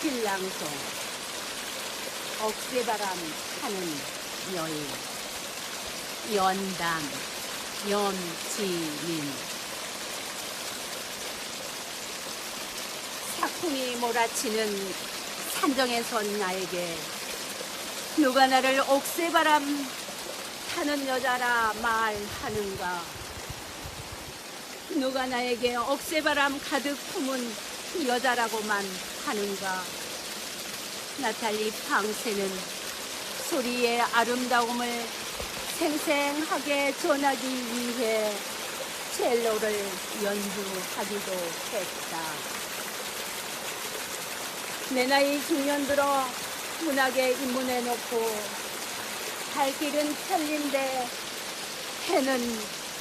길랑송 억새바람 타는 여인. 연담 염지민. 사풍이 몰아치는 산정에 선 나에게 누가 나를 옥새바람 타는 여자라 말하는가? 누가 나에게 억새바람 가득 품은 여자라고만 하는가 나탈리 팡세는 소리의 아름다움을 생생하게 전하기 위해 첼로를 연주하기도 했다. 내 나이 중년 들어 문학에 입문해 놓고 갈 길은 편린데 해는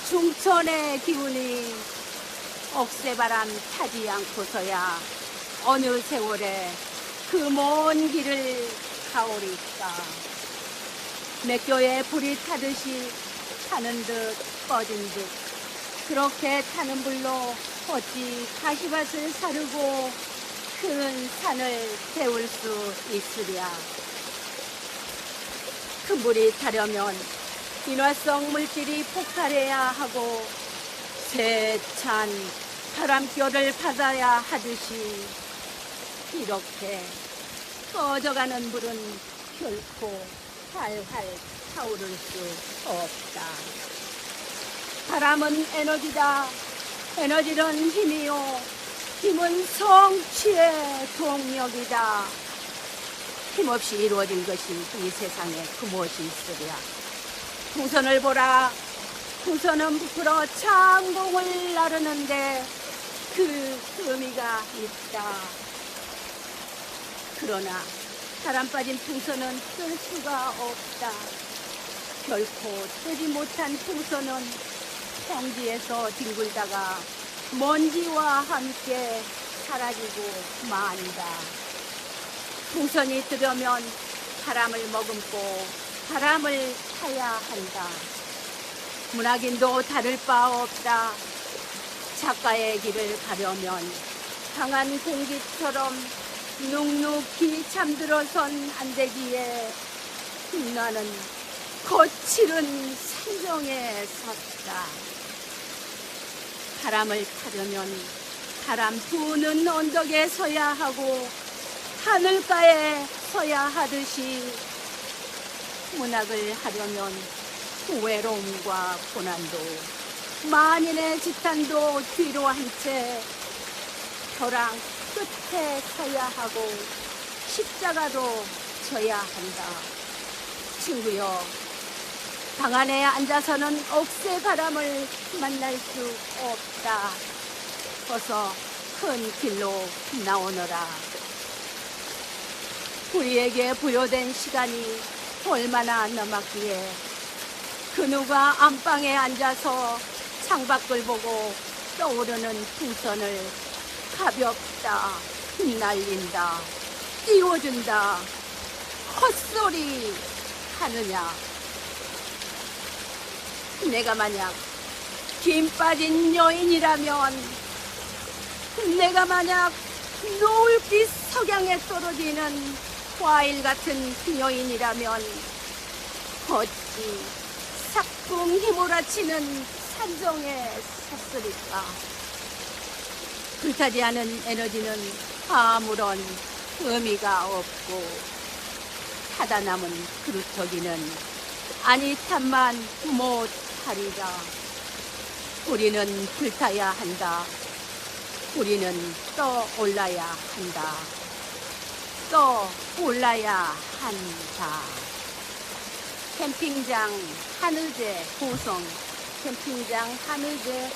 중천의 기운이 억새바람 타지 않고서야 어느 세월에 그 먼 길을 가오리까. 맥교에 불이 타듯이 타는 듯 꺼진 듯. 그렇게 타는 불로 어찌 가시밭을 사르고 큰 산을 세울 수 있으랴. 큰 불이 타려면 인화성 물질이 폭발해야 하고 세찬 바람결을 받아야 하듯이 이렇게 꺼져가는 불은 결코 활활 타오를 수 없다. 바람은 에너지다. 에너지는 힘이요. 힘은 성취의 동력이다. 힘없이 이루어진 것이 이 세상에 그 무엇이 있으랴. 풍선을 보라. 풍선은 부풀어 창공을 나르는데 그 의미가 있다. 그러나 바람 빠진 풍선은 뜰 수가 없다. 결코 뜨지 못한 풍선은 평지에서 뒹굴다가 먼지와 함께 사라지고 만다. 풍선이 뜨려면 바람을 머금고 바람을 타야 한다. 문학인도 다를 바 없다. 작가의 길을 가려면 강한 공기처럼 눅눅히 잠들어선 안 되기에 나는 거칠은 산정에 섰다. 바람을 타려면 바람 부는 언덕에 서야 하고 하늘가에 서야 하듯이 문학을 하려면 외로움과 고난도 만인의 지탄도 뒤로 한 채 벼랑 끝에 서야 하고 십자가도 져야 한다. 친구여, 방 안에 앉아서는 억새 바람을 만날 수 없다. 어서 큰 길로 나오너라. 우리에게 부여된 시간이 얼마나 남았기에 그 누가 안방에 앉아서 창밖을 보고 떠오르는 풍선을 가볍다, 날린다, 띄워준다, 헛소리 하느냐. 내가 만약 김 빠진 여인이라면, 내가 만약 노을빛 석양에 떨어지는 과일 같은 여인이라면, 어찌 삭궁 휘몰아치는 산정에 섰으리까. 불타지 않은 에너지는 아무런 의미가 없고 타다 남은 그루터기는 아니탄만 못하리라. 우리는 불타야 한다. 우리는 떠올라야 한다. 떠올라야 한다. 캠핑장 하늘제 고성 캠핑장 하늘제